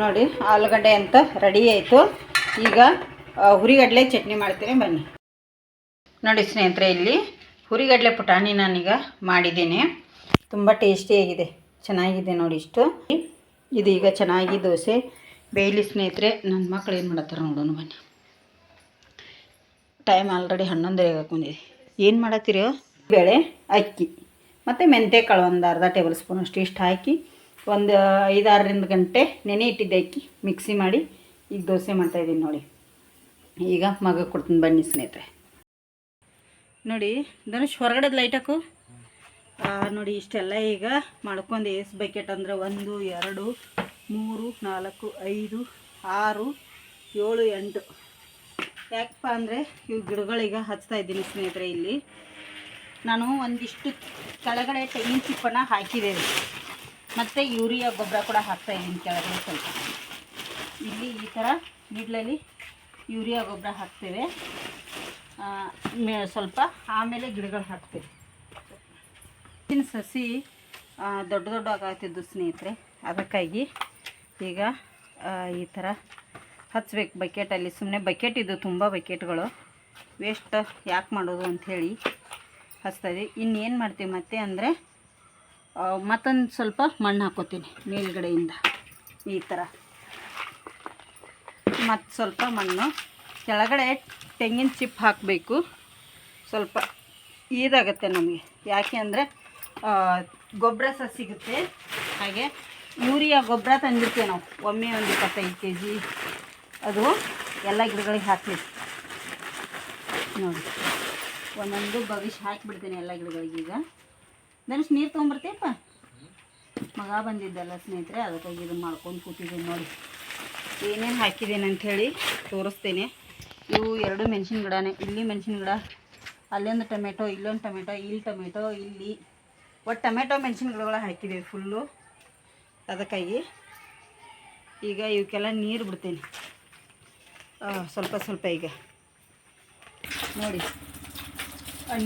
ನೋಡಿ, ಆಲೂಗಡ್ಡೆ ಅಂತ ರೆಡಿ ಆಯಿತು. ಈಗ ಹುರಿಗಡಲೆ ಚಟ್ನಿ ಮಾಡ್ತೀನಿ, ಬನ್ನಿ. ನೋಡಿ ಸ್ನೇಹಿತರೆ, ಇಲ್ಲಿ ಹುರಿಗಡಲೆ ಪುಟಾಣಿ ನಾನೀಗ ಮಾಡಿದ್ದೀನಿ. ತುಂಬ ಟೇಸ್ಟಿಯಾಗಿದೆ ಚೆನ್ನಾಗಿದೆ ನೋಡಿ ಇಷ್ಟು. ಇದು ಈಗ ಚೆನ್ನಾಗಿ ದೋಸೆ. ಬೇಯಲಿ ಸ್ನೇಹಿತರೆ ನನ್ನ ಮಕ್ಳು ಏನು ಮಾಡತ್ತಾರೆ ನೋಡೋಣ ಬನ್ನಿ. ಟೈಮ್ ಆಲ್ರೆಡಿ ಹನ್ನೊಂದು ಹಾಕೊಂಡಿದೆ ಏನು ಮಾಡತ್ತೀರೋ? ಬೇಳೆ, ಅಕ್ಕಿ, ಮತ್ತು ಮೆಂತ್ಯ ಕಾಳು ಒಂದು ಅರ್ಧ ಟೇಬಲ್ ಸ್ಪೂನ್ ಅಷ್ಟು ಇಷ್ಟು ಹಾಕಿ ಒಂದು ಐದಾರರಿಂದ ಗಂಟೆ ನೆನೆ ಇಟ್ಟಿದ್ದೆ ಅಕ್ಕಿ. ಮಿಕ್ಸಿ ಮಾಡಿ ಈಗ ದೋಸೆ ಮಾಡ್ತಾಯಿದ್ದೀನಿ ನೋಡಿ. ಈಗ ಮಗ ಕೊಡ್ತೀನಿ ಬನ್ನಿ ಸ್ನೇಹಿತರೆ. ನೋಡಿ, ಧನುಷ್ ಹೊರಗಡೆ ಲೈಟ್ ಹಾಕು? ನೋಡಿ, ಇಷ್ಟೆಲ್ಲ ಈಗ ಮಾಡ್ಕೊಂಡು ಏಸ್ ಬಕೆಟ್ ಅಂದರೆ ಒಂದು, ಎರಡು, ಮೂರು, ನಾಲ್ಕು, ಐದು, ಆರು, ಏಳು, ಎಂಟು. ಯಾಕಪ್ಪ ಅಂದರೆ ಇವು ಗಿಡಗಳೀಗ ಹಚ್ತಾ ಇದ್ದೀನಿ ಸ್ನೇಹಿತರೆ ಇಲ್ಲಿ. ನಾನು ಒಂದಿಷ್ಟು ಕೆಳಗಡೆ ತೆಂಗಿನ ಚಿಪ್ಪನ್ನು ಹಾಕಿದ್ದೇನೆ. ಮತ್ತು ಯೂರಿಯಾ ಗೊಬ್ಬರ ಕೂಡ ಹಾಕ್ತಾ ಇದ್ದೀನಿ ಕೆಳಗಡೆ ಸ್ವಲ್ಪ. ಇಲ್ಲಿ ಈ ಥರ ಮಿಡ್ಲಲ್ಲಿ ಯೂರಿಯಾ ಗೊಬ್ಬರ ಹಾಕ್ತೇವೆ. ಸ್ವಲ್ಪ ಆಮೇಲೆ ಗಿಡಗಳು ಹಾಕ್ತೇವೆ. ಇನ್ನು ಸಸಿ ದೊಡ್ಡ ದೊಡ್ಡ ಆಗ್ತಿದ್ದು ಸ್ನೇಹಿತರೆ, ಅದಕ್ಕಾಗಿ ಈಗ ಈ ಥರ ಹಚ್ಬೇಕು ಬಕೆಟಲ್ಲಿ. ಸುಮ್ಮನೆ ಬಕೆಟ್ ಇದು ತುಂಬ ಬಕೆಟ್ಗಳು. ವೇಸ್ಟ್ ಯಾಕೆ ಮಾಡೋದು ಅಂಥೇಳಿ ಹಚ್ತಾಯಿದ್ವಿ ಇನ್ನೇನು ಮಾಡ್ತೀವಿ ಮತ್ತೆ ಅಂದರೆ ಮತ್ತೊಂದು ಸ್ವಲ್ಪ ಮಣ್ಣು ಹಾಕೋತೀನಿ ಮೇಲ್ಗಡೆಯಿಂದ ಈ ಥರ ಮತ್ತು ಸ್ವಲ್ಪ ಮಣ್ಣು. ಕೆಳಗಡೆ ತೆಂಗಿನ ಚಿಪ್ ಹಾಕಬೇಕು. ಸ್ವಲ್ಪ ಈದಾಗತ್ತೆ ನಮಗೆ. ಯಾಕೆ ಅಂದರೆ ಗೊಬ್ಬರ ಸಹ ಸಿಗುತ್ತೆ. ಹಾಗೆ ಯೂರಿಯಾ ಗೊಬ್ಬರ ತಂದಿರ್ತೀವಿ ನಾವು. ಒಮ್ಮೆ ಒಂದು ಇಪ್ಪತ್ತೈದು ಕೆ ಜಿ ಅದು ಎಲ್ಲ ಗಿಡಗಳಿಗೆ ಹಾಕ್ಬೇಕು ನೋಡಿ. ಒಂದೊಂದು ಭವಿಷ್ಯ ಹಾಕಿಬಿಡ್ತೀನಿ ಎಲ್ಲ ಗಿಡಗಳಿಗೆ ಈಗ. ಧನುಷ್ ನೀರು ತೊಗೊಂಬರ್ತೀಯಪ್ಪ ಮಗ ಬಂದಿದ್ದಲ್ಲ ಸ್ನೇಹಿತರೆ, ಅದಕ್ಕಾಗಿ ಇದನ್ನು ಮಾಡ್ಕೊಂಡು ಕೂತಿದ್ದೀನಿ ನೋಡಿ. ಏನೇನು ಹಾಕಿದ್ದೀನಿ ಅಂಥೇಳಿ ತೋರಿಸ್ತೇನೆ. ಇವು ಎರಡು ಮೆಣಸಿನ ಗಿಡನೇ, ಇಲ್ಲಿ ಮೆಣಸಿನ ಗಿಡ, ಅಲ್ಲೊಂದು ಟೊಮೆಟೊ, ಇಲ್ಲೊಂದು ಟೊಮೆಟೊ, ಇಲ್ಲಿ ಟೊಮೆಟೊ, ಇಲ್ಲಿ. ಒಟ್ಟು ಟೊಮೆಟೊ ಮೆಣಸಿನ ಗಿಡಗಳು ಹಾಕಿದ್ದೀವಿ ಫುಲ್ಲು ಅದಕ್ಕಾಗಿ ಈಗ ಇವಕ್ಕೆಲ್ಲ ನೀರು ಬಿಡ್ತೀನಿ. ಸ್ವಲ್ಪ ಸ್ವಲ್ಪ ಈಗ. ನೋಡಿ.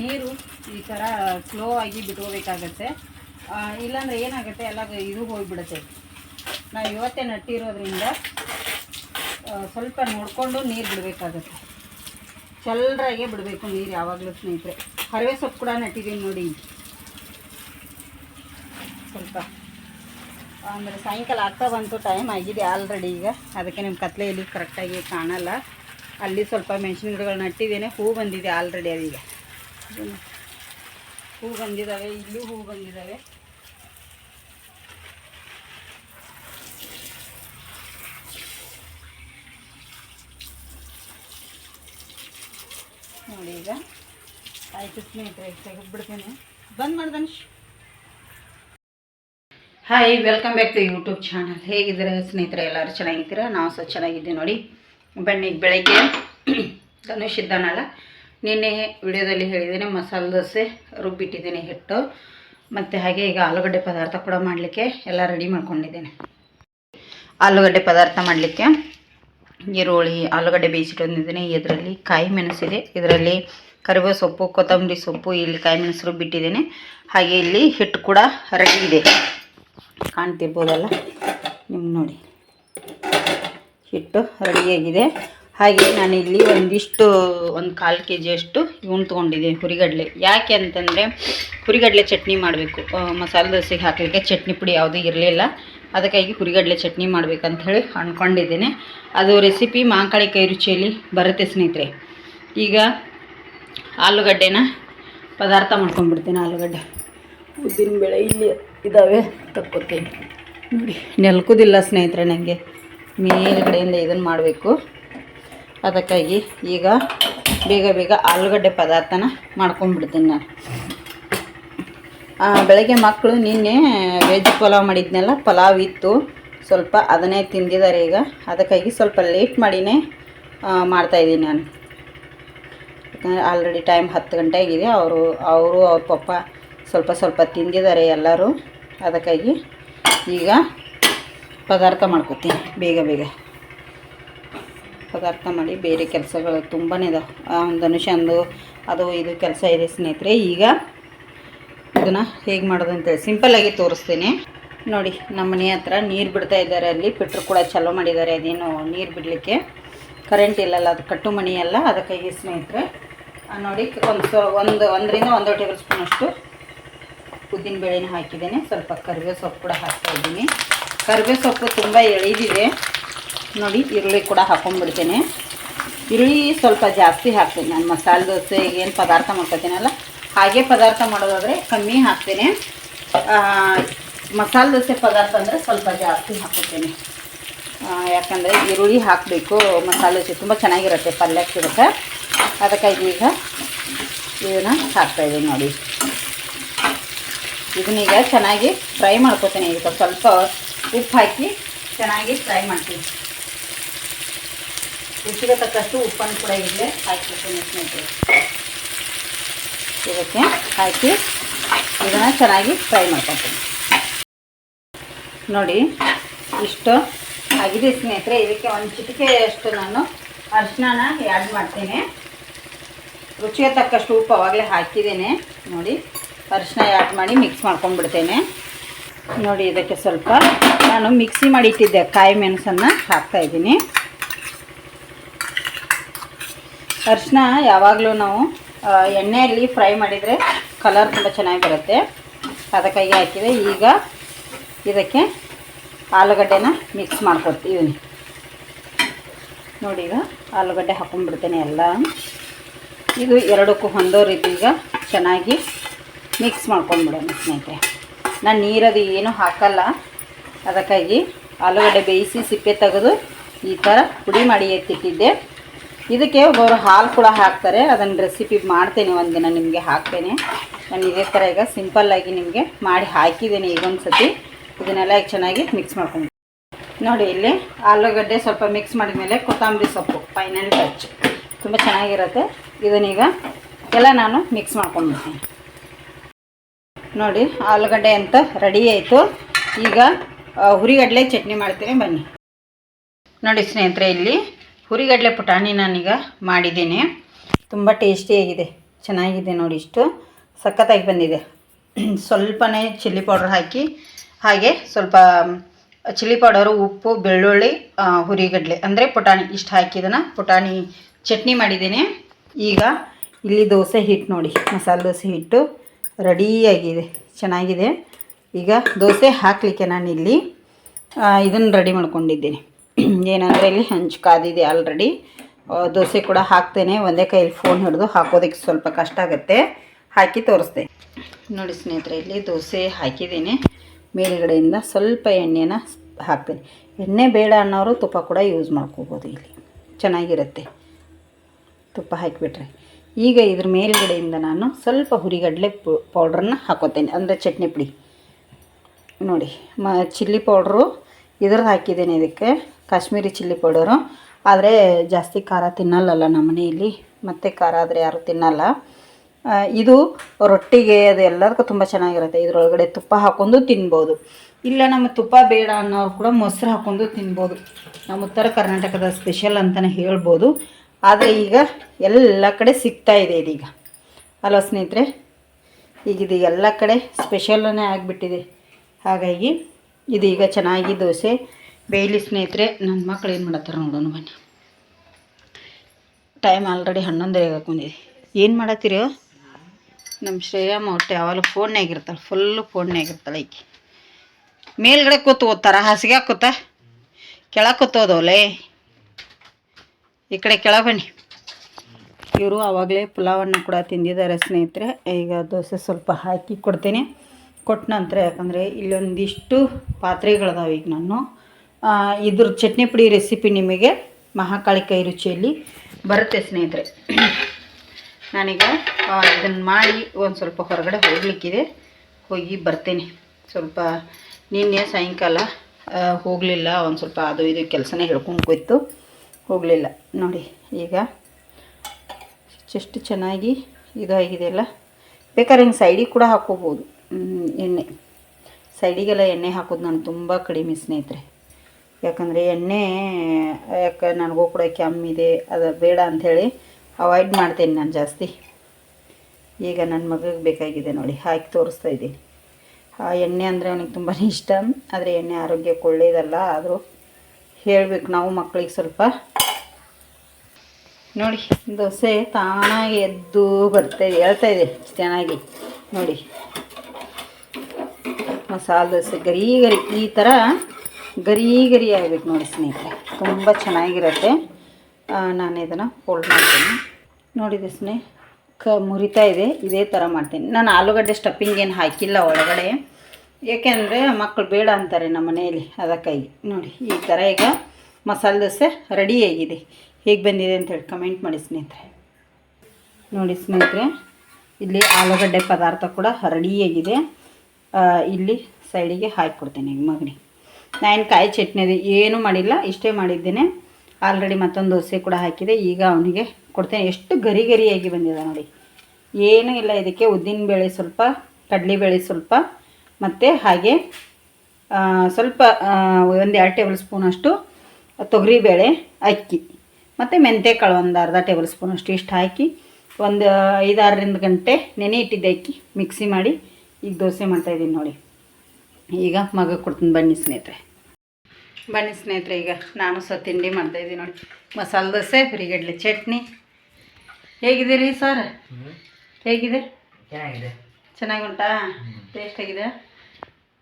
ನೀರು ಈ ಥರ ಸ್ಲೋ ಆಗಿ ಬಿಟ್ಕೋಬೇಕಾಗತ್ತೆ. ಇಲ್ಲಾಂದರೆ ಏನಾಗುತ್ತೆ ಎಲ್ಲ ಇದು ಹೋಗಿಬಿಡುತ್ತೆ. ನಾವು ಇವತ್ತೇ ನಟ್ಟಿರೋದ್ರಿಂದ ಸ್ವಲ್ಪ ನೋಡಿಕೊಂಡು ನೀರು ಬಿಡಬೇಕಾಗತ್ತೆ. ಚಲ್ರಾಗೆ ಬಿಡಬೇಕು ನೀರು ಯಾವಾಗಲೂ ಸ್ನೇಹಿತರೆ. ಹರವೆ ಸೊಪ್ಪು ಕೂಡ ನಟ್ಟಿದ್ದೀನಿ ನೋಡಿ. ಸ್ವಲ್ಪ. ಅಂದರೆ ಸಾಯಂಕಾಲ ಆಗ್ತಾ ಬಂತು ಟೈಮ್ ಆಗಿದೆ ಆಲ್ರೆಡಿ ಈಗ. ಅದಕ್ಕೆ ನಿಮ್ಮ ಕತ್ಲೆಯಲ್ಲಿ ಕರೆಕ್ಟಾಗಿ ಕಾಣಲ್ಲ. ಅಲ್ಲಿ ಸ್ವಲ್ಪ ಮೆಣಸಿನ ಗಿಡಗಳು ನಟ್ಟಿದ್ದೇನೆ, ಹೂ ಬಂದಿದೆ ಆಲ್ರೆಡಿ ಅದೀಗ ಹೂ ಬಂದಿದ್ದಾವೆ ಇಲ್ಲೂ ಹೂ ಬಂದಿದ್ದಾವೆ ನೋಡಿ ಈಗ. ಆಯಿತು, ಸ್ನೇಹಿತರೆ ತೆಗೆದ್ಬಿಡ್ತೇನೆ. ಬಂದ್ ಮಾಡ್ದನ್ಶ್ hi welcome back to YouTube channel ಹೇಗಿದ್ದೀರಾ ಸ್ನೇಹಿತರೆ, ಎಲ್ಲರೂ ಚೆನ್ನಾಗಿದ್ದೀರಾ? ನಾವು ಸಹ ಚೆನ್ನಾಗಿದ್ದೀವಿ ನೋಡಿ. ಬನ್ನಿ ಬೆಳಗ್ಗೆ ಧನುಷ್ ಇದ್ದಾನಲ್ಲ. ನಿನ್ನೆ ವಿಡಿಯೋದಲ್ಲಿ ಹೇಳಿದ್ದೇನೆ ಮಸಾಲೆ ದೋಸೆ ರುಬ್ಬಿಟ್ಟಿದ್ದೀನಿ ಹಿಟ್ಟು. ಮತ್ತು ಹಾಗೆ ಈಗ ಆಲೂಗಡ್ಡೆ ಪದಾರ್ಥ ಕೂಡ ಮಾಡಲಿಕ್ಕೆ ಎಲ್ಲ ರೆಡಿ ಮಾಡ್ಕೊಂಡಿದ್ದೇನೆ. ಆಲೂಗಡ್ಡೆ ಪದಾರ್ಥ ಮಾಡಲಿಕ್ಕೆ ಈರುಳ್ಳಿ, ಆಲೂಗಡ್ಡೆ ಬೇಯಿಸಿಟ್ಟಿದ್ದೀನಿ ಇದರಲ್ಲಿ ಕಾಯಿ ಮೆಣಸಿದೆ. ಇದರಲ್ಲಿ ಕರಿಬೇವು ಸೊಪ್ಪು, ಕೊತ್ತಂಬರಿ ಸೊಪ್ಪು, ಇಲ್ಲಿ ಕಾಯಿ ಮೆಣಸು ರುಬ್ಬಿಟ್ಟಿದ್ದೇನೆ. ಹಾಗೆ ಇಲ್ಲಿ ಹಿಟ್ಟು ಕೂಡ ರೆಡಿ ಇದೆ. ಕಾಣ್ತಿರ್ಬೋದಲ್ಲ? ನಿಮ್ಗೆ ನೋಡಿ. ಹಿಟ್ಟು ರೆಡಿಯಾಗಿದೆ ಹಾಗೆ ನಾನು ಇಲ್ಲಿ ಒಂದಿಷ್ಟು, ಒಂದು ಕಾಲು ಕೆ ಜಿಯಷ್ಟು ಇವನು ತೊಗೊಂಡಿದ್ದೀನಿ ಹುರಿಗಡಲೆ. ಯಾಕೆ ಅಂತಂದರೆ ಹುರಿಗಡಲೆ ಚಟ್ನಿ ಮಾಡಬೇಕು. ಮಸಾಲೆ ದೋಸೆಗೆ ಹಾಕಲಿಕ್ಕೆ ಚಟ್ನಿ ಪುಡಿ ಯಾವುದೂ ಇರಲಿಲ್ಲ. ಅದಕ್ಕಾಗಿ ಹುರಿಗಡಲೆ ಚಟ್ನಿ ಮಾಡ್ಬೇಕಂತ ಹೇಳಿ ಅಂದ್ಕೊಂಡಿದ್ದೇನೆ ಅದು ರೆಸಿಪಿ ಮಾಂಕಾಳಿ ಕೈ ರುಚಿಯಲ್ಲಿ ಬರುತ್ತೆ ಸ್ನೇಹಿತರೆ. ಈಗ ಆಲೂಗಡ್ಡೆನ ಪದಾರ್ಥ ಮಾಡ್ಕೊಂಡ್ಬಿಡ್ತೀನಿ ಆಲೂಗಡ್ಡೆ. ಉದ್ದಿನ ಬೇಳೆ ಇಲ್ಲಿ ಇದ್ದಾವೆ ತಕ್ಕೋತೀನಿ. ನೋಡಿ, ನೆಲ್ಕೋದಿಲ್ಲ ಸ್ನೇಹಿತರೆ ನನಗೆ ಮೇಲುಗಡೆಯಿಂದ ಇದನ್ನು ಮಾಡಬೇಕು. ಅದಕ್ಕಾಗಿ ಈಗ ಬೇಗ ಬೇಗ ಆಲೂಗಡ್ಡೆ ಪದಾರ್ಥನ ಮಾಡ್ಕೊಂಡ್ಬಿಡ್ತೀನಿ ನಾನು. ಬೆಳಗ್ಗೆ ಮಕ್ಕಳು ನಿನ್ನೆ ವೆಜ್ ಪಲಾವ್ ಮಾಡಿದ್ನಲ್ಲ, ಪಲಾವ್ ಇತ್ತು. ಸ್ವಲ್ಪ ಅದನ್ನೇ ತಿಂದಿದ್ದಾರೆ ಈಗ. ಅದಕ್ಕಾಗಿ ಸ್ವಲ್ಪ ಲೇಟ್ ಮಾಡಿನೇ ಮಾಡ್ತಾಯಿದ್ದೀನಿ ನಾನು. ಯಾಕಂದರೆ ಆಲ್ರೆಡಿ ಟೈಮ್ ಹತ್ತು ಗಂಟೆ ಆಗಿದೆ. ಅವರು ಅವರು ಅವ್ರ ಪಪ್ಪ ಸ್ವಲ್ಪ ಸ್ವಲ್ಪ ತಿಂದಿದ್ದಾರೆ ಎಲ್ಲರೂ. ಅದಕ್ಕಾಗಿ ಈಗ ಪದಾರ್ಥ ಮಾಡ್ಕೊತೀನಿ, ಬೇಗ ಬೇಗ. ಪದಾರ್ಥ ಮಾಡಿ ಬೇರೆ ಕೆಲಸಗಳು ತುಂಬಾ ಇದಾವೆ. ಧನುಷಂದು ಅದು ಇದು ಕೆಲಸ ಇದೆ ಸ್ನೇಹಿತರೆ. ಈಗ ಇದನ್ನು ಹೇಗೆ ಮಾಡೋದು ಅಂತೇಳಿ ಸಿಂಪಲ್ಲಾಗಿ ತೋರಿಸ್ತೀನಿ. ನೋಡಿ, ನಮ್ಮ ಮನೆ ಹತ್ರ ನೀರು ಬಿಡ್ತಾ ಇದ್ದಾರೆ ಅಲ್ಲಿ. ಫಿಟ್ರ್ ಕೂಡ ಚಲೋ ಮಾಡಿದ್ದಾರೆ. ಅದೇನು ನೀರು ಬಿಡಲಿಕ್ಕೆ. ಕರೆಂಟ್ ಇಲ್ಲಲ್ಲ, ಅದು ಕಟ್ಟು ಮಣಿ ಅಲ್ಲ. ಅದಕ್ಕಾಗಿ ಸ್ನೇಹಿತರೆ ನೋಡಿ, ಒಂದು ಒಂದು, ಒಂದರಿಂದ ಒಂದು ಟೇಬಲ್ ಸ್ಪೂನ್ ಅಷ್ಟು ಉದ್ದಿನ ಬೇಳೆನ ಹಾಕಿದ್ದೇನೆ. ಸ್ವಲ್ಪ ಕರಿಬೇವು ಸೊಪ್ಪು ಕೂಡ ಹಾಕ್ತಾ ಇದ್ದೀನಿ. ಕರಿಬೇವು ಸೊಪ್ಪು ತುಂಬ ಎಳೆದಿದೆ. ನೋಡಿ, ಈರುಳ್ಳಿ ಕೂಡ ಹಾಕೊಂಡ್ಬಿಡ್ತೇನೆ. ಈರುಳ್ಳಿ ಸ್ವಲ್ಪ ಜಾಸ್ತಿ ಹಾಕ್ತೀನಿ. ನಾನು ಮಸಾಲೆ ದೋಸೆ ಏನು ಪದಾರ್ಥ ಮಾಡ್ಕೊತೀನಲ್ಲ, ಹಾಗೆ ಪದಾರ್ಥ ಮಾಡೋದಾದರೆ ಕಮ್ಮಿ ಹಾಕ್ತೇನೆ. ಮಸಾಲೆ ದೋಸೆ ಪದಾರ್ಥ ಅಂದರೆ ಸ್ವಲ್ಪ ಜಾಸ್ತಿ ಹಾಕೋತೀನಿ ಯಾಕಂದರೆ ಈರುಳ್ಳಿ ಹಾಕಬೇಕು, ಮಸಾಲೆ ದೋಸೆ ತುಂಬ ಚೆನ್ನಾಗಿರುತ್ತೆ ಪಲ್ಯಕ್ಕಿರುತ್ತೆ ಅದಕ್ಕಾಗಿ ಈಗ ಇದನ್ನು ಹಾಕ್ತಾಯಿದ್ದೀನಿ ನೋಡಿ. ಇದನ್ನೀಗ ಚೆನ್ನಾಗಿ ಫ್ರೈ ಮಾಡ್ಕೊತೀನಿ. ಈಗ ಸ್ವಲ್ಪ ಉಪ್ಪು ಹಾಕಿ ಚೆನ್ನಾಗಿ ಫ್ರೈ ಮಾಡ್ತೀನಿ. ರುಚಿಗೆ ತಕ್ಕಷ್ಟು ಉಪ್ಪನ್ನು ಕೂಡ ಇಲ್ಲೇ ಹಾಕಬೇಕು ಸ್ನೇಹಿತರೆ ಇದಕ್ಕೆ ಹಾಕಿ ಇದನ್ನು ಚೆನ್ನಾಗಿ ಫ್ರೈ ಮಾಡ್ಕೊತೀನಿ ನೋಡಿ, ಇಷ್ಟು ಆಗಿದೆ ಸ್ನೇಹಿತರೆ, ಇದಕ್ಕೆ ಒಂದು ಚಿಟಿಕೆಯಷ್ಟು ನಾನು ಅರಿಶಿನ ಆ್ಯಡ್ ಮಾಡ್ತೀನಿ. ರುಚಿಗೆ ತಕ್ಕಷ್ಟು ಉಪ್ಪು ಅವಾಗಲೇ ಹಾಕಿದ್ದೀನಿ. ನೋಡಿ ಅರಿಶಿನ ಆ್ಯಡ್ ಮಾಡಿ ಮಿಕ್ಸ್ ಮಾಡ್ಕೊಂಡ್ಬಿಡ್ತೇನೆ. ನೋಡಿ, ಇದಕ್ಕೆ ಸ್ವಲ್ಪ ನಾನು ಮಿಕ್ಸಿ ಮಾಡಿ ಇಟ್ಟಿದ್ದೆ, ಕಾಯಿ ಮೆಣಸನ್ನು ಹಾಕ್ತಾಯಿದ್ದೀನಿ ಅರಿಶಿನ ಯಾವಾಗಲೂ ನಾವು ಎಣ್ಣೆಯಲ್ಲಿ ಫ್ರೈ ಮಾಡಿದರೆ ಕಲರ್ ತುಂಬ ಚೆನ್ನಾಗಿ ಬರುತ್ತೆ ಅದಕ್ಕಾಗಿ ಹಾಕಿದೆ. ಈಗ ಇದಕ್ಕೆ ಆಲೂಗಡ್ಡೆನ ಮಿಕ್ಸ್ ಮಾಡ್ಕೊಡ್ತೀವಿ. ನೋಡಿ ಈಗ ಆಲೂಗಡ್ಡೆ ಹಾಕೊಂಡ್ಬಿಡ್ತೇನೆ ಎಲ್ಲ. ಇದು ಎರಡಕ್ಕೂ ಹೊಂದೋ ರೀತಿ ಈಗ ಚೆನ್ನಾಗಿ ಮಿಕ್ಸ್ ಮಾಡ್ಕೊಂಡ್ಬಿಡೋಣ ಸ್ನೇಹಿತರೆ. ನಾನು ನೀರದು ಏನೂ ಹಾಕಲ್ಲ. ಅದಕ್ಕಾಗಿ ಆಲೂಗಡ್ಡೆ ಬೇಯಿಸಿ ಸಿಪ್ಪೆ ತೆಗೆದು ಈ ಥರ ಪುಡಿ ಮಾಡಿ ಎತ್ತಿಟ್ಟಿದ್ದೆ. ಇದಕ್ಕೆ ಒಬ್ಬರು ಹಾಲು ಕೂಡ ಹಾಕ್ತಾರೆ. ಅದನ್ನು ರೆಸಿಪಿ ಮಾಡ್ತೇನೆ ಒಂದಿನ ನಿಮಗೆ ಹಾಕ್ತೇನೆ. ನಾನು ಇದೇ ಥರ ಈಗ ಸಿಂಪಲ್ಲಾಗಿ ನಿಮಗೆ ಮಾಡಿ ಹಾಕಿದ್ದೇನೆ ಈಗೊಂದು ಸತಿ ಇದನ್ನೆಲ್ಲ ಚೆನ್ನಾಗಿ ಮಿಕ್ಸ್ ಮಾಡ್ಕೊಂಡು ನೋಡಿ ಇಲ್ಲಿ ಆಲೂಗಡ್ಡೆ ಸ್ವಲ್ಪ ಮಿಕ್ಸ್ ಮಾಡಿದ ಮೇಲೆ ಕೊತ್ತಂಬರಿ ಸೊಪ್ಪು ಫೈನಲ್ ಟಚ್ ತುಂಬ ಚೆನ್ನಾಗಿರುತ್ತೆ. ಇದನ್ನೀಗ ಎಲ್ಲ ನಾನು ಮಿಕ್ಸ್ ಮಾಡ್ಕೊಂಡ್ಬಿಡ್ತೀನಿ. ನೋಡಿ ಆಲೂಗಡ್ಡೆ ಅಂತ ರೆಡಿ ಆಯಿತು. ಈಗ ಹುರಿಗಡಲೆ ಚಟ್ನಿ ಮಾಡ್ತೀನಿ ಬನ್ನಿ. ನೋಡಿ ಸ್ನೇಹಿತರೆ, ಇಲ್ಲಿ ಹುರಿಗಡಲೆ ಪುಟಾಣಿ ನಾನೀಗ ಮಾಡಿದ್ದೀನಿ. ತುಂಬ ಟೇಸ್ಟಿಯಾಗಿದೆ ಚೆನ್ನಾಗಿದೆ ನೋಡಿ ಇಷ್ಟು. ಸಖತ್ತಾಗಿ ಬಂದಿದೆ. ಸ್ವಲ್ಪನೇ ಚಿಲ್ಲಿ ಪೌಡರ್ ಹಾಕಿ, ಹಾಗೆ ಸ್ವಲ್ಪ ಚಿಲ್ಲಿ ಪೌಡರು ಉಪ್ಪು, ಬೆಳ್ಳುಳ್ಳಿ ಹುರಿಗಡಲೆ, ಅಂದರೆ ಪುಟಾಣಿ, ಇಷ್ಟು ಹಾಕಿದನ ಪುಟಾಣಿ ಚಟ್ನಿ ಮಾಡಿದ್ದೀನಿ. ಈಗ ಇಲ್ಲಿ ದೋಸೆ ಹಿಟ್ಟು ನೋಡಿ, ಮಸಾಲೆ ದೋಸೆ ಹಿಟ್ಟು ರೆಡಿಯಾಗಿದೆ, ಚೆನ್ನಾಗಿದೆ. ಈಗ ದೋಸೆ ಹಾಕಲಿಕ್ಕೆ ಇಲ್ಲಿ ಇದನ್ನು ರೆಡಿ ಮಾಡ್ಕೊಂಡಿದ್ದೀನಿ. ಏನಂದರೆ ಇಲ್ಲಿ ಹಂಚು ಕಾದಿದೆ ಆಲ್ರೆಡಿ ದೋಸೆ ಕೂಡ ಹಾಕ್ತೇನೆ. ಒಂದೇ ಕೈಯಲ್ಲಿ ಫೋನ್ ಹಿಡಿದು ಹಾಕೋದಕ್ಕೆ ಸ್ವಲ್ಪ ಕಷ್ಟ ಆಗುತ್ತೆ. ಹಾಕಿ ತೋರಿಸ್ತೆ. ನೋಡಿ ಸ್ನೇಹಿತರೆ, ಇಲ್ಲಿ ದೋಸೆ ಹಾಕಿದ್ದೀನಿ. ಮೇಲುಗಡೆಯಿಂದ ಸ್ವಲ್ಪ ಎಣ್ಣೆನ ಹಾಕ್ತೇನೆ. ಎಣ್ಣೆ ಬೇಡ ಅನ್ನೋರು ತುಪ್ಪ ಕೂಡ ಯೂಸ್ ಮಾಡ್ಕೋಬೋದು ಇಲ್ಲಿ. ಚೆನ್ನಾಗಿರುತ್ತೆ. ತುಪ್ಪ ಹಾಕಿಬಿಟ್ರೆ. ಈಗ ಇದ್ರ ಮೇಲುಗಡೆಯಿಂದ ನಾನು ಸ್ವಲ್ಪ ಹುರಿಗಡಲೆ ಪೌಡ್ರನ್ನ ಹಾಕೋತೇನೆ. ಅಂದರೆ ಚಟ್ನಿ ಪುಡಿ. ನೋಡಿ, ಮ ಚಿಲ್ಲಿ ಪೌಡ್ರು ಇದ್ರದ್ದು ಹಾಕಿದ್ದೇನೆ ಇದಕ್ಕೆ. Kashmiri chilli powder. ಆದರೆ ಜಾಸ್ತಿ ಖಾರ ತಿನ್ನಲ್ಲಲ್ಲ ನಮ್ಮ ಮನೆಯಲ್ಲಿ. ಮತ್ತು ಖಾರ ಆದರೆ ಯಾರು ತಿನ್ನಲ್ಲ. ಇದು ರೊಟ್ಟಿಗೆ ಅದು ಎಲ್ಲದಕ್ಕೂ ತುಂಬ ಚೆನ್ನಾಗಿರುತ್ತೆ. ಇದರೊಳಗಡೆ ತುಪ್ಪ ಹಾಕ್ಕೊಂಡು ತಿನ್ಬೋದು. ಇಲ್ಲ, ನಮ್ಮ ತುಪ್ಪ ಬೇಡ ಅನ್ನೋರು ಕೂಡ ಮೊಸರು ಹಾಕ್ಕೊಂಡು ತಿನ್ಬೋದು. ನಮ್ಮ ಉತ್ತರ ಕರ್ನಾಟಕದ ಸ್ಪೆಷಲ್ ಅಂತಲೇ ಹೇಳ್ಬೋದು. ಆದರೆ ಈಗ ಎಲ್ಲ ಕಡೆ ಸಿಗ್ತಾ ಇದೆ ಇದೀಗ. ಅಲ್ವಾ ಸ್ನೇಹಿತರೆ ಈಗ ಇದು ಎಲ್ಲ ಕಡೆ ಸ್ಪೆಷಲ್ಲೇ ಆಗಿಬಿಟ್ಟಿದೆ. ಹಾಗಾಗಿ ಇದೀಗ ಚೆನ್ನಾಗಿ ದೋಸೆ ಬೇಯಲಿ ಸ್ನೇಹಿತರೆ ನನ್ನ ಮಕ್ಳು ಏನು ಮಾಡತ್ತಾರ ನೋಡೋಣ ಬನ್ನಿ. ಟೈಮ್ ಆಲ್ರೆಡಿ ಹನ್ನೊಂದು ಹಾಕೊಂಡಿದೆ ಏನು ಮಾಡತ್ತೀರೋ? ನಮ್ಮ ಶ್ರೇಯಮ್ಮ ಒಟ್ಟು ಯಾವಾಗಲೂ ಫೋನ್ನಾಗಿರ್ತಾಳೆ ಫುಲ್ಲು ಫೋನ್ನಾಗಿರ್ತಾಳೆ ಈಕಿ. ಮೇಲ್ಗಡೆ ಕೂತು ಓದ್ತಾರ, ಹಾಸಿಗೆ ಹಾಕುತ್ತ? ಕೆಳಗೆ ಕೂತೋದವಲೇ ಈ ಕಡೆ ಕೆಳ ಬನ್ನಿ. ಇವರು ಆವಾಗಲೇ ಪುಲಾವನ್ನು ಕೂಡ ತಿಂದಿದ್ದಾರೆ ಸ್ನೇಹಿತರೆ. ಈಗ ದೋಸೆ ಸ್ವಲ್ಪ ಹಾಕಿ ಕೊಡ್ತೀನಿ. ಕೊಟ್ಟ ನಂತರ ಯಾಕಂದರೆ ಇಲ್ಲೊಂದಿಷ್ಟು ಪಾತ್ರೆಗಳದಾವೆ ಈಗ ನಾನು. ಇದ್ರ ಚಟ್ನಿ ಪುಡಿ ರೆಸಿಪಿ ನಿಮಗೆ ಮಹಾಕಾಳಿ ಕೈ ರುಚಿಯಲ್ಲಿ ಬರುತ್ತೆ ಸ್ನೇಹಿತರೆ. ನಾನೀಗ ಇದನ್ನು ಮಾಡಿ ಒಂದು ಸ್ವಲ್ಪ ಹೊರಗಡೆ ಹೋಗಲಿಕ್ಕಿದೆ. ಹೋಗಿ ಬರ್ತೇನೆ. ಸ್ವಲ್ಪ ನಿನ್ನೆ ಸಾಯಂಕಾಲ ಹೋಗಲಿಲ್ಲ. ಒಂದು ಸ್ವಲ್ಪ ಅದು ಇದು ಕೆಲಸನೇ ಹೇಳ್ಕೊಂಡು ಹೋಯ್ತು ಹೋಗಲಿಲ್ಲ. ನೋಡಿ, ಈಗ ಎಷ್ಟು ಚೆನ್ನಾಗಿ ಇದಾಗಿದೆಯಲ್ಲ ಬೇಕಾದ್ರೆ ಹಿಂಗೆ ಸೈಡಿಗೆ ಕೂಡ ಹಾಕ್ಕೋಬೋದು ಎಣ್ಣೆ. ಸೈಡಿಗೆಲ್ಲ ಎಣ್ಣೆ ಹಾಕೋದು ನಾನು ತುಂಬ ಕಡಿಮೆ ಸ್ನೇಹಿತರೆ. ಯಾಕಂದರೆ ಎಣ್ಣೆ, ಯಾಕೆ ನನಗೂ ಕೂಡ ಕೆಮ್ಮಿದೆ ಅದು ಬೇಡ ಅಂಥೇಳಿ ಅವಾಯ್ಡ್ ಮಾಡ್ತೀನಿ ನಾನು ಜಾಸ್ತಿ. ಈಗ ನನ್ನ ಮಗಳಿಗೆ ಬೇಕಾಗಿದೆ ನೋಡಿ, ಹಾಕಿ ತೋರಿಸ್ತಾ ಇದ್ದೀನಿ. ಆ ಎಣ್ಣೆ ಅಂದರೆ ಅವನಿಗೆ ತುಂಬಾ ಇಷ್ಟ, ಆದರೆ ಎಣ್ಣೆ ಆರೋಗ್ಯಕ್ಕೆ ಒಳ್ಳೆಯದಲ್ಲ ಆದರೂ ಹೇಳಬೇಕು ನಾವು ಮಕ್ಕಳಿಗೆ ಸ್ವಲ್ಪ. ನೋಡಿ, ದೋಸೆ ತಾನಾಗಿ ಎದ್ದು ಬರ್ತಾ ಇದೆ, ಹೇಳ್ತಾ ಇದೆ ಚೆನ್ನಾಗಿ. ನೋಡಿ, ಮಸಾಲೆ ದೋಸೆ ಗರಿ ಗರಿ, ಈ ಥರ ಗರಿ ಗರಿ ಆಗಬೇಕು ನೋಡಿ ಸ್ನೇಹಿತರೆ. ತುಂಬ ಚೆನ್ನಾಗಿರುತ್ತೆ. ನಾನು ಇದನ್ನು ಫೋಲ್ಡ್ ಮಾಡ್ತೀನಿ. ನೋಡಿದೆ ಸ್ನೇಹ, ಕ ಮುರಿತಾ ಇದೆ. ಇದೇ ಥರ ಮಾಡ್ತೀನಿ. ನಾನು ಆಲೂಗಡ್ಡೆ ಸ್ಟಫಿಂಗ್ ಏನು ಹಾಕಿಲ್ಲ ಒಳಗಡೆ. ಏಕೆಂದರೆ ಮಕ್ಕಳು ಬೇಡ ಅಂತಾರೆ ನಮ್ಮ ಮನೆಯಲ್ಲಿ ಅದಕ್ಕಾಗಿ ನೋಡಿ, ಈ ಥರ ಈಗ ಮಸಾಲೆ ದೋಸೆ ರೆಡಿಯಾಗಿದೆ ಹೇಗೆ ಬಂದಿದೆ ಅಂತ ಹೇಳಿ ಕಮೆಂಟ್ ಮಾಡಿ ಸ್ನೇಹಿತರೆ. ನೋಡಿ ಸ್ನೇಹಿತರೆ, ಇಲ್ಲಿ ಆಲೂಗಡ್ಡೆ ಪದಾರ್ಥ ಕೂಡ ರೆಡಿಯಾಗಿದೆ ಇಲ್ಲಿ ಸೈಡಿಗೆ ಹಾಕಿಕೊಡ್ತೇನೆ ಈಗ ಮಗನಿಗೆ ನಾನು ಕಾಯಿ ಚಟ್ನಿ ಏನು ಮಾಡಿಲ್ಲ, ಇಷ್ಟೇ ಮಾಡಿದ್ದೇನೆ. ಆಲ್ರೆಡಿ ಮತ್ತೊಂದು ದೋಸೆ ಕೂಡ ಹಾಕಿದೆ, ಈಗ ಅವನಿಗೆ ಕೊಡ್ತೇನೆ. ಎಷ್ಟು ಗರಿ ಗರಿಯಾಗಿ ಬಂದಿದೆ ನೋಡಿ. ಏನೂ ಇಲ್ಲ, ಇದಕ್ಕೆ ಉದ್ದಿನ ಬೇಳೆ ಸ್ವಲ್ಪ ಕಡಲೆಬೇಳೆ ಸ್ವಲ್ಪ, ಮತ್ತು ಹಾಗೆ ಸ್ವಲ್ಪ ಒಂದು ಎರಡು ಟೇಬಲ್ ಸ್ಪೂನಷ್ಟು ತೊಗರಿಬೇಳೆ ಅಕ್ಕಿ, ಮತ್ತು ಮೆಂತ್ಯಕಾಳು ಒಂದು ಅರ್ಧ ಟೇಬಲ್ ಸ್ಪೂನಷ್ಟು ಇಷ್ಟು ಹಾಕಿ, ಒಂದು ಐದಾರರಿಂದ ಗಂಟೆ ನೆನೆ ಇಟ್ಟಿದ್ದೆ ಅಕ್ಕಿ, ಮಿಕ್ಸಿ ಮಾಡಿ, ಈಗ ದೋಸೆ ಮಾಡ್ತಾಯಿದ್ದೀನಿ ನೋಡಿ. ಈಗ ಮಗ ಕೊಡ್ತೀನಿ ಬನ್ನಿ ಸ್ನೇಹಿತರೆ. ಬನ್ನಿ ಸ್ನೇಹಿತರೆ ಈಗ ನಾನು ಸಹ ತಿಂಡಿ ಮಾಡ್ತಾ ಇದ್ದೀನಿ ನೋಡಿ. ಮಸಾಲೆ ದೋಸೆ ಹುರಿಗಡ್ಲೆ ಚಟ್ನಿ. ಹೇಗಿದೆ ರೀ ಸರ್ ಹೇಗಿದೆ? ಚೆನ್ನಾಗಿದೆ. ಚೆನ್ನಾಗಿ ಉಂಟಾ ಟೇಸ್ಟ್ ಆಗಿದೆ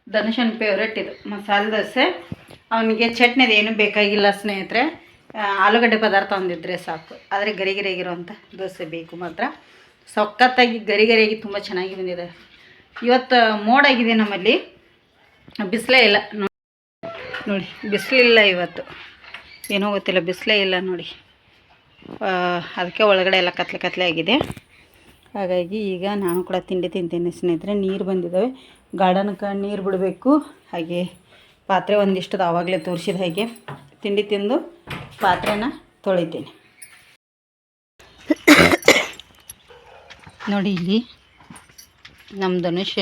ಧನುಷನ್ ಫೇವ್ರೆಟ್ ಇದು ಮಸಾಲೆ ದೋಸೆ. ಅವನಿಗೆ ಚಟ್ನಿದು ಏನೂ ಬೇಕಾಗಿಲ್ಲ ಸ್ನೇಹಿತರೆ. ಆಲೂಗಡ್ಡೆ ಪದಾರ್ಥ ಒಂದಿದ್ರೆ ಸಾಕು. ಆದರೆ ಗರಿ ಗರಿಯಾಗಿರುವಂಥ ದೋಸೆ ಬೇಕು ಮಾತ್ರ. ಸಖತ್ತಾಗಿ ಗರಿ ಗರಿಯಾಗಿ ತುಂಬ ಚೆನ್ನಾಗಿ ಬಂದಿದೆ. ಇವತ್ತು ಮೋಡಾಗಿದೆ ನಮ್ಮಲ್ಲಿ. ಬಿಸಿಲೇ ಇಲ್ಲ. ನೋಡಿ, ಬಿಸಿಲಿಲ್ಲ ಇವತ್ತು. ಏನೋ ಗೊತ್ತಿಲ್ಲ, ಬಿಸಿಲೇ ಇಲ್ಲ ನೋಡಿ. ಅದಕ್ಕೆ ಒಳಗಡೆ ಎಲ್ಲ ಕತ್ಲೆ ಕತ್ಲೆ ಆಗಿದೆ. ಹಾಗಾಗಿ ಈಗ ನಾನು ಕೂಡ ತಿಂಡಿ ತಿಂತೀನಿ ಸ್ನೇಹಿತರೆ. ನೀರು ಬಂದಿದ್ದಾವೆ. ಗಾರ್ಡನ್ಗೆ ನೀರು ಬಿಡಬೇಕು. ಹಾಗೆ ಪಾತ್ರೆ ಒಂದಿಷ್ಟದ ಆವಾಗಲೇ ತೋರಿಸಿದ ಹಾಗೆ ತಿಂಡಿ ತಿಂದು ಪಾತ್ರೆನ ತೊಳಿತೀನಿ. ನೋಡಿ ಇಲ್ಲಿ ನಮ್ಮ ಧನುಷ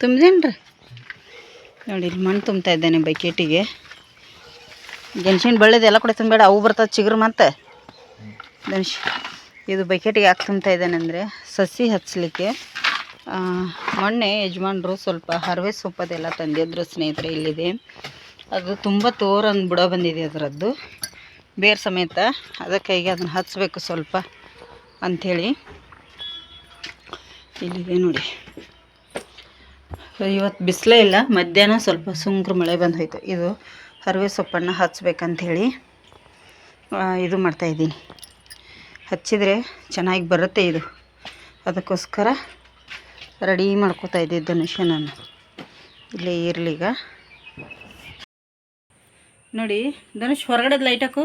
ತುಂಬಿದೇನ್ರಿ? ನೋಡಿ, ಇಲ್ಲಿ ಮಣ್ಣು ತುಂಬ್ತಾ ಇದ್ದೇನೆ ಬಕೆಟಿಗೆ ಗೆಣಸಿನ ಬಳ್ಳಿದು ಎಲ್ಲ ಕೂಡ ತುಂಬಬೇಡ, ಅವು ಬರ್ತದೆ ಚಿಗುರು ಮತ್ತೆ. ಗೆಣಸಿ. ಇದು ಬಕೆಟಿಗೆ ಯಾಕೆ ತುಂಬ್ತಾ ಇದ್ದೇನೆ ಅಂದರೆ, ಸಸಿ ಹಚ್ಚಲಿಕ್ಕೆ ಮಣ್ಣೆ ಯಜಮಾನ್ರು ಸ್ವಲ್ಪ ಹರವೆ ಸೊಪ್ಪದೆಲ್ಲ ತಂದಿದ್ರು ಸ್ನೇಹಿತರೆ, ಇಲ್ಲಿದೆ. ಅದು ತುಂಬ ತೋರನ್ನು ಬುಡ ಬಂದಿದೆ ಅದರದ್ದು. ಬೇರೆ ಸಮೇತ ಅದಕ್ಕಾಗಿ ಅದನ್ನು ಹಚ್ಚಬೇಕು ಸ್ವಲ್ಪ ಅಂಥೇಳಿ. ಇಲ್ಲಿದೆ ನೋಡಿ. ಇವತ್ತು ಬಿಸಿಲೇ ಇಲ್ಲ. ಮಧ್ಯಾಹ್ನ ಸ್ವಲ್ಪ ಸುಂಕ್ರ ಮಳೆ ಬಂದೋಯ್ತು. ಇದು ಹರವೆ ಸೊಪ್ಪನ್ನು ಹಚ್ಬೇಕಂಥೇಳಿ ಇದು ಮಾಡ್ತಾಯಿದ್ದೀನಿ ಹಚ್ಚಿದರೆ ಚೆನ್ನಾಗಿ ಬರುತ್ತೆ ಇದು. ಅದಕ್ಕೋಸ್ಕರ ರೆಡಿ ಮಾಡ್ಕೋತಾ ಇದ್ದೆ ಧನುಷ ನಾನು. ಇಲ್ಲೇ ಈಗ. ನೋಡಿ, ಧನುಷ್, ಹೊರಗಡೆದು ಲೈಟ್ ಹಾಕು.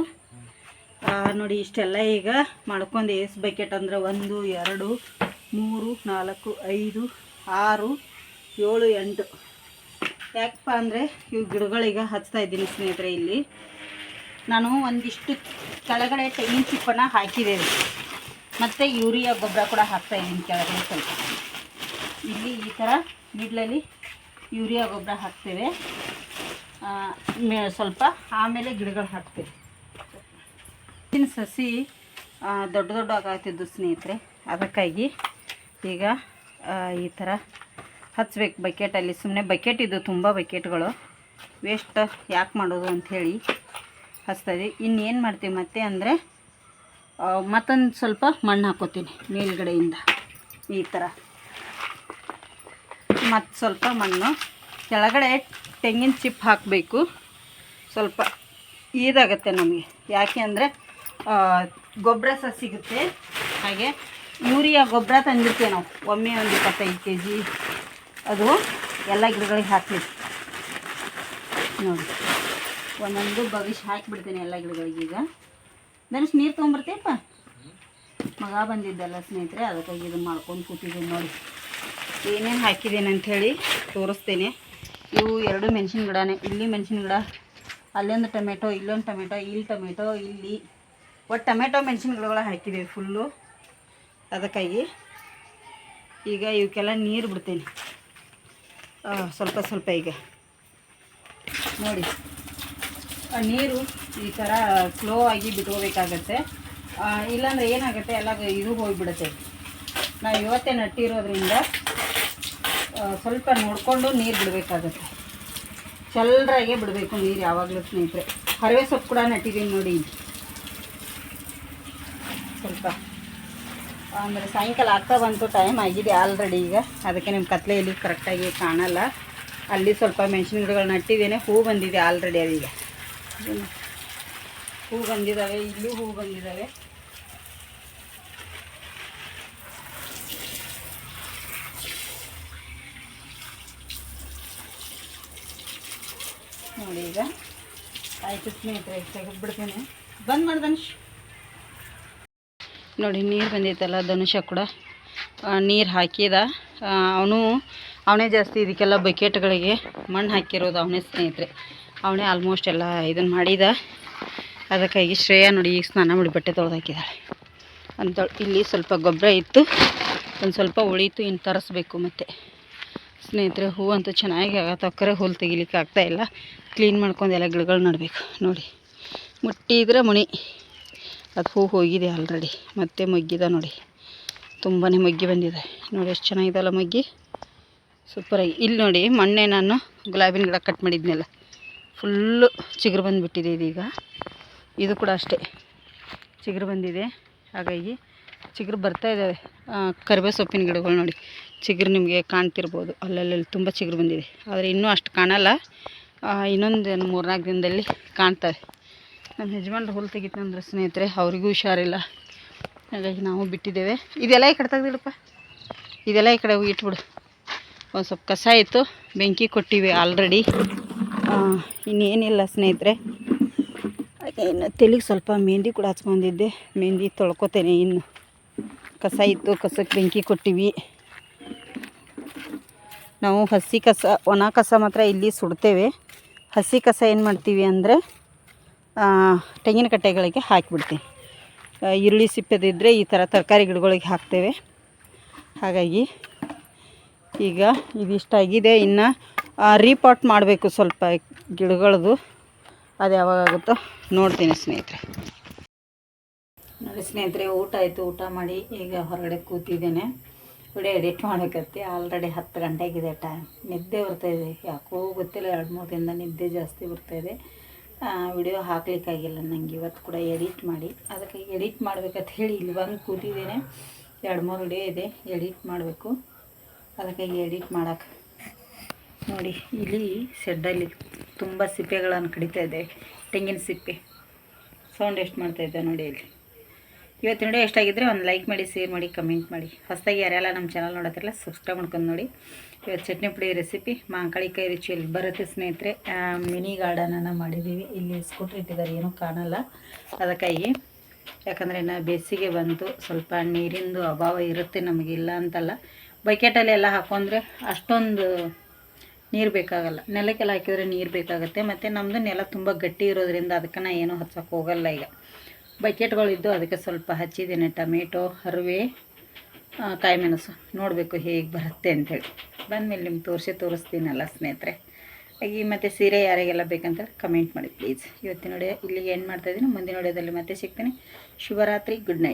ನೋಡಿ, ಇಷ್ಟೆಲ್ಲ ಈಗ ಮಾಡ್ಕೊಂಡು ಎಸ್ ಬಕೆಟ್ ಅಂದರೆ ಒಂದು, ಎರಡು, ಮೂರು, ನಾಲ್ಕು, ಐದು, ಆರು ಏಳು ಎಂಟು. ಯಾಕಪ್ಪ ಅಂದರೆ ಇವು ಗಿಡಗಳಿಗೆ ಹಚ್ತಾ ಇದ್ದೀನಿ ಸ್ನೇಹಿತರೆ ಇಲ್ಲಿ. ನಾನು ಒಂದಿಷ್ಟು ಕೆಳಗಡೆ ತೆಂಗಿನ ಚಿಪ್ಪನ್ನು ಹಾಕಿದ್ದೇವೆ ಮತ್ತು ಯೂರಿಯಾ ಗೊಬ್ಬರ ಕೂಡ ಹಾಕ್ತಾ ಇದ್ದೀನಿ ಕೆಳಗಡೆ ಸ್ವಲ್ಪ. ಇಲ್ಲಿ ಈ ಥರ ಮಿಡ್ಲಲ್ಲಿ ಯೂರಿಯಾ ಗೊಬ್ಬರ ಹಾಕ್ತೇವೆ. ಸ್ವಲ್ಪ ಆಮೇಲೆ ಗಿಡಗಳು ಹಾಕ್ತೇವೆ. ಇನ್ನು ಸಸಿ ದೊಡ್ಡ ದೊಡ್ಡ ಆಗ್ತಿದ್ದು ಸ್ನೇಹಿತರೆ ಅದಕ್ಕಾಗಿ ಈಗ ಈ ಥರ ಹಚ್ಬೇಕು ಬಕೆಟಲ್ಲಿ. ಸುಮ್ಮನೆ ಬಕೆಟ್ ಇದು ತುಂಬ ಬಕೆಟ್ಗಳು. ವೇಸ್ಟ್ ಯಾಕೆ ಮಾಡೋದು ಅಂಥೇಳಿ ಹಚ್ತದೆ. ಇನ್ನೇನು ಮಾಡ್ತೀವಿ ಮತ್ತೆ ಅಂದರೆ ಮತ್ತೊಂದು ಸ್ವಲ್ಪ ಮಣ್ಣು ಹಾಕೋತೀನಿ ಮೇಲ್ಗಡೆಯಿಂದ ಈ ಥರ ಮತ್ತು ಸ್ವಲ್ಪ ಮಣ್ಣು. ಕೆಳಗಡೆ ತೆಂಗಿನ ಚಿಪ್ ಹಾಕಬೇಕು. ಸ್ವಲ್ಪ ಇದಾಗುತ್ತೆ ನಮಗೆ. ಯಾಕೆ ಅಂದರೆ ಗೊಬ್ಬರ ಸಹ ಸಿಗುತ್ತೆ. ಹಾಗೆ, ಯೂರಿಯಾ ಗೊಬ್ಬರ ತಂದಿರ್ತೇವೆ ನಾವು. ಒಮ್ಮೆ ಒಂದು ಇಪ್ಪತ್ತೈದು ಕೆ ಜಿ ಅದು ಎಲ್ಲ ಗಿಡಗಳಿಗೆ ಹಾಕಿ ನೋಡಿ. ಒಂದೊಂದು ಭವಿಷ್ಯ ಹಾಕಿಬಿಡ್ತೀನಿ ಎಲ್ಲ ಗಿಡಗಳಿಗೆ ಈಗ. ಧನುಷ್, ನೀರು ತೊಗೊಂಬರ್ತೀಯಪ್ಪ? ಮಗ ಬಂದಿದ್ದಲ್ಲ ಸ್ನೇಹಿತರೆ ಅದಕ್ಕಾಗಿ ಇದನ್ನು ಮಾಡ್ಕೊಂಡು ಕೂತಿದ್ದೀನಿ ನೋಡಿ. ಏನೇನು ಹಾಕಿದ್ದೀನಿ ಅಂಥೇಳಿ ತೋರಿಸ್ತೇನೆ. ಇವು ಎರಡು ಮೆಣಸಿನ ಗಿಡನೇ. ಇಲ್ಲಿ ಮೆಣಸಿನ ಗಿಡ, ಅಲ್ಲೊಂದು ಟೊಮೆಟೊ, ಇಲ್ಲೊಂದು ಟೊಮೆಟೊ, ಇಲ್ಲಿ ಟೊಮೆಟೊ, ಇಲ್ಲಿ. ಒಟ್ಟು ಟೊಮೆಟೊ, ಮೆಣಸಿನ ಗಿಡಗಳು ಹಾಕಿದ್ದೀವಿ ಫುಲ್ಲು ಅದಕ್ಕಾಗಿ ಈಗ ಇವಕ್ಕೆಲ್ಲ ನೀರು ಬಿಡ್ತೀನಿ. ಸ್ವಲ್ಪ ಸ್ವಲ್ಪ ಈಗ ನೋಡಿ. ನೀರು ಈ ಥರ ಸ್ಲೋ ಆಗಿ ಬಿಟ್ಕೋಬೇಕಾಗತ್ತೆ. ಇಲ್ಲಾಂದರೆ ಏನಾಗುತ್ತೆ, ಎಲ್ಲ ಇದು ಹೋಗಿಬಿಡುತ್ತೆ. ನಾವು ಇವತ್ತೇ ನಟ್ಟಿರೋದ್ರಿಂದ ಸ್ವಲ್ಪ ನೋಡಿಕೊಂಡು ನೀರು ಬಿಡಬೇಕಾಗತ್ತೆ. ಚಲ್ಲರಾಗೆ ಬಿಡಬೇಕು ನೀರು ಯಾವಾಗಲೂ ಸ್ನೇಹಿತರೆ. ಹರವೆ ಸೊಪ್ಪು ಕೂಡ ನಟ್ಟಿದ್ದೀನಿ ನೋಡಿ. ಸ್ವಲ್ಪ. ಅಂದರೆ ಸಾಯಂಕಾಲ ಆಗ್ತಾ ಬಂತು ಟೈಮ್ ಆಗಿದೆ ಆಲ್ರೆಡಿ ಈಗ. ಅದಕ್ಕೆ ನಿಮ್ಮ ಕತ್ಲೆಯಲ್ಲಿ ಕರೆಕ್ಟಾಗಿ ಕಾಣಲ್ಲ. ಅಲ್ಲಿ ಸ್ವಲ್ಪ ಮೆಣಸಿನ ಗಿಡಗಳು ನಟ್ಟಿದ್ದೇನೆ, ಹೂ ಬಂದಿದೆ ಆಲ್ರೆಡಿ ಅದೀಗ ಹೂ ಬಂದಿದ್ದಾವೆ ಇಲ್ಲೂ ಹೂ ಬಂದಿದ್ದಾವೆ ನೋಡಿ ಈಗ. ಆಯ್ತು ಸ್ನೇಹಿತರೆ, ತೆಗೆದ್ಬಿಡ್ತೇನೆ. ಬಂದ್ ಮಾಡ್ದನ್ಶ್ ನೋಡಿ, ನೀರು ಬಂದೈತಲ್ಲ, ಧನುಷ ಕೂಡ. ನೀರು ಹಾಕಿದ. ಅವನು ಅವನೇ ಜಾಸ್ತಿ ಇದಕ್ಕೆಲ್ಲ ಬಕೆಟ್ಗಳಿಗೆ ಮಣ್ಣು ಹಾಕಿರೋದು ಅವನೇ ಸ್ನೇಹಿತರೆ. ಅವನೇ ಆಲ್ಮೋಸ್ಟ್ ಎಲ್ಲ ಇದನ್ನು ಮಾಡಿದ. ಅದಕ್ಕಾಗಿ ಶ್ರೇಯ ನೋಡಿ, ಈಗ ಸ್ನಾನ ಮಾಡಿ ಬಟ್ಟೆ ತೊಳೆದು ಹಾಕಿದ್ದಾಳೆ ಅಂತ ಇಲ್ಲಿ ಸ್ವಲ್ಪ ಗೊಬ್ಬರ ಇತ್ತು. ಒಂದು ಸ್ವಲ್ಪ ಉಳೀತು ಇನ್ನು ತರಿಸ್ಬೇಕು ಮತ್ತು. ಸ್ನೇಹಿತರೆ, ಹೂ ಅಂತೂ ಚೆನ್ನಾಗಿ ಆಗತ್ತಕ್ಕರೆ ಹುಲ್ಲು ತೆಗಿಲಿಕ್ಕೆ ಆಗ್ತಾಯಿಲ್ಲ ಕ್ಲೀನ್ ಮಾಡ್ಕೊಂಡು ಎಲ್ಲ ಗಿಡಗಳು ನಡಬೇಕು. ನೋಡಿ, ಮುಟ್ಟಿದ್ರೆ ಮುನಿ ಅದು ಹೂ ಹೋಗಿದೆ ಆಲ್ರೆಡಿ ಮತ್ತೆ ಮೊಗ್ಗಿದೆ ನೋಡಿ. ತುಂಬಾ ಮೊಗ್ಗಿ ಬಂದಿದೆ. ನೋಡಿ ಎಷ್ಟು ಚೆನ್ನಾಗಿದೆಲ್ಲ ಮೊಗ್ಗಿ. ಸೂಪರಾಗಿ ಇಲ್ಲಿ ನೋಡಿ ಮೊನ್ನೆ ನಾನು ಗುಲಾಬಿನ ಗಿಡ ಕಟ್ ಮಾಡಿದ್ನಲ್ಲ. ಫುಲ್ಲು ಚಿಗುರು ಬಂದುಬಿಟ್ಟಿದೆ ಇದೀಗ. ಇದು ಕೂಡ ಅಷ್ಟೇ. ಚಿಗುರು ಬಂದಿದೆ. ಹಾಗಾಗಿ ಚಿಗುರು ಬರ್ತಾ ಇದ್ದಾವೆ. ಕರಿಬೇ ಸೊಪ್ಪಿನ ಗಿಡಗಳು ನೋಡಿ. ಚಿಗುರು ನಿಮಗೆ ಕಾಣ್ತಿರ್ಬೋದು. ಅಲ್ಲಲ್ಲಿ ತುಂಬ ಚಿಗುರು ಬಂದಿದೆ. ಆದರೆ ಇನ್ನೂ ಅಷ್ಟು ಕಾಣಲ್ಲ. ಇನ್ನೊಂದು ಮೂರ್ನಾಲ್ಕು ದಿನದಲ್ಲಿ ಕಾಣ್ತವೆ. ನಮ್ಮ ಯಜಮಾನ್ರು ಹುಲ್ ತೆಗಿತಂದ್ರೆ ಸ್ನೇಹಿತರೆ, ಅವರಿಗೂ ಹುಷಾರಿಲ್ಲ. ಹಾಗಾಗಿ ನಾವು ಬಿಟ್ಟಿದ್ದೇವೆ. ಇದೆಲ್ಲ ಈ ಕಡೆ ತೆಗ್ದಿಡಪ್ಪ ಇದೆಲ್ಲ ಈ ಕಡೆ ಇಟ್ಬಿಡು. ಒಂದು ಸ್ವಲ್ಪ ಕಸ ಇತ್ತು, ಬೆಂಕಿ ಕೊಟ್ಟಿವಿ ಆಲ್ರೆಡಿ ಇನ್ನೇನಿಲ್ಲ ಸ್ನೇಹಿತರೆ. ಇನ್ನು ತಲೆಗೆ ಸ್ವಲ್ಪ ಮೆಹಂದಿ ಕೂಡ ಹಚ್ಕೊಂಡಿದ್ದೆ. ಮೆಹಂದಿ ತೊಳ್ಕೊತೇನೆ ಇನ್ನು. ಕಸ ಇತ್ತು ಕಸಕ್ಕೆ ಬೆಂಕಿ ಕೊಟ್ಟಿವಿ. ನಾವು ಹಸಿ ಕಸ, ಒಣ ಕಸ ಮಾತ್ರ ಇಲ್ಲಿ ಸುಡ್ತೇವೆ. ಹಸಿ ಕಸ ಏನು ಮಾಡ್ತೀವಿ ಅಂದರೆ ತೆಂಗಿನ ಕಟ್ಟೆಗಳಿಗೆ ಹಾಕಿಬಿಡ್ತೀನಿ. ಈರುಳ್ಳಿ ಸಿಪ್ಪೆದಿದ್ದರೆ ಈ ಥರ ತರಕಾರಿ ಗಿಡಗಳಿಗೆ ಹಾಕ್ತೇವೆ. ಹಾಗಾಗಿ ಈಗ ಇದಿಷ್ಟಾಗಿದೆ ಇನ್ನು ರೀಪಾಟ್ ಮಾಡಬೇಕು ಸ್ವಲ್ಪ ಗಿಡಗಳದು. ಅದು ಯಾವಾಗ ಆಗುತ್ತೋ ನೋಡ್ತೀನಿ ಸ್ನೇಹಿತರೆ. ನೋಡಿ ಸ್ನೇಹಿತರೆ, ಊಟ ಆಯಿತು. ಊಟ ಮಾಡಿ ಈಗ ಹೊರಗಡೆ ಕೂತಿದ್ದೇನೆ. ವಿಡಿಯೋ ಎಡಿಟ್ ಮಾಡೋಕತ್ತಿ. ಆಲ್ರೆಡಿ ಹತ್ತು ಗಂಟೆಗಿದೆ ಟೈಮ್ ನಿದ್ದೆ ಬರ್ತಾಯಿದೆ ಯಾಕೋ ಗೊತ್ತಿಲ್ಲ, ಎರಡು ಮೂರು ದಿನದ ನಿದ್ದೆ ಜಾಸ್ತಿ ಬರ್ತಾಯಿದೆ ವಿಡಿಯೋ ಹಾಕ್ಲಿಕ್ಕಾಗಿಲ್ಲ. ನನಗೆ ಇವತ್ತು ಕೂಡ ಎಡಿಟ್ ಮಾಡಿ. ಅದಕ್ಕೆ ಎಡಿಟ್ ಮಾಡ್ಬೇಕಂತ ಹೇಳಿ ಇಲ್ಲಿ ಬಂದು ಕೂತಿದ್ದೇನೆ. ಎರಡು ಮೂರು ವಿಡಿಯೋ ಇದೆ. ಎಡಿಟ್ ಮಾಡಬೇಕು. ಅದಕ್ಕಾಗಿ ಎಡಿಟ್ ಮಾಡೋಕೆ ನೋಡಿ, ಇಲ್ಲಿ ಶೆಡ್ಡಲ್ಲಿ ತುಂಬ ಸಿಪ್ಪೆಗಳನ್ನು ಕಡಿತಾ ಇದೆ. ತೆಂಗಿನ ಸಿಪ್ಪೆ. ಸೌಂಡ್ ಎಷ್ಟು ಮಾಡ್ತಾಯಿದ್ದೆ ನೋಡಿ ಇಲ್ಲಿ. ಇವತ್ತು ವಿಡಿಯೋ ಎಷ್ಟಾಗಿದ್ದರೆ ಒಂದು ಲೈಕ್ ಮಾಡಿ, ಶೇರ್ ಮಾಡಿ, ಕಮೆಂಟ್ ಮಾಡಿ. ಹೊಸದಾಗಿ ಯಾರೆಲ್ಲ ನಮ್ಮ ಚಾನಲ್ ನೋಡತ್ತಿರಲ್ಲ ಸಬ್ಸ್ಕ್ರೈಬ್ ಮಾಡ್ಕೊಂಡು ನೋಡಿ. ಇವತ್ತು ಚಟ್ನಿ ಪುಡಿ ರೆಸಿಪಿ ಮಾಂಕಾಳಿಕಾಯಿ ರುಚಿಯಲ್ಲಿ ಬರುತ್ತೆ ಸ್ನೇಹಿತರೆ. ಮಿನಿ ಗಾರ್ಡನನ್ನು ಮಾಡಿದ್ದೀವಿ. ಇಲ್ಲಿ ಸ್ಕೂಟ್ರ್ ಇಟ್ಟಿದ್ದಾರೆ. ಏನೂ ಕಾಣಲ್ಲ ಅದಕ್ಕಾಗಿ. ಯಾಕಂದರೆ ನಾ ಬೇಸಿಗೆ ಬಂತು. ಸ್ವಲ್ಪ ನೀರಿಂದು ಅಭಾವ ಇರುತ್ತೆ ನಮಗಿಲ್ಲ ಅಂತಲ್ಲ. ಬಕೆಟಲ್ಲಿ ಎಲ್ಲ ಹಾಕೊಂಡ್ರೆ ಅಷ್ಟೊಂದು ನೀರು ಬೇಕಾಗಲ್ಲ. ನೆಲಕ್ಕೆಲ್ಲ ಹಾಕಿದರೆ ನೀರು ಬೇಕಾಗುತ್ತೆ. ಮತ್ತು ನಮ್ಮದು ನೆಲ ತುಂಬ ಗಟ್ಟಿ ಇರೋದ್ರಿಂದ ಅದಕ್ಕೆ ನಾ ಏನೂ ಹಚ್ಚೋಕ್ಕೆ ಹೋಗಲ್ಲ ಈಗ. ಬಕೆಟ್ಗಳಿದ್ದು ಅದಕ್ಕೆ ಸ್ವಲ್ಪ ಹಚ್ಚಿದ್ದೇನೆ. ಟೊಮೆಟೊ ಹರಿವೆ ಕಾಯಿ ಮೆಣಸು ನೋಡಬೇಕು ಹೇಗೆ ಬರುತ್ತೆ ಅಂಥೇಳಿ. ಬಂದಮೇಲೆ ನಿಮ್ಗೆ ತೋರಿಸಿ, ತೋರಿಸ್ತೀನಲ್ಲ ಸ್ನೇಹಿತರೆ. ಹಾಗೆ ಮತ್ತು ಸೀರೆ ಯಾರಿಗೆಲ್ಲ ಬೇಕಂತ ಕಮೆಂಟ್ ಮಾಡಿ ಪ್ಲೀಸ್ ಇವತ್ತಿನ ನೋಡಿ ಇಲ್ಲಿಗೆ ಏನು ಮಾಡ್ತಾಯಿದ್ದೀನಿ ಮುಂದಿನ ನೋಡೋದಲ್ಲಿ ಮತ್ತೆ ಸಿಗ್ತೀನಿ. ಶುಭರಾತ್ರಿ ಗುಡ್ ನೈಟ್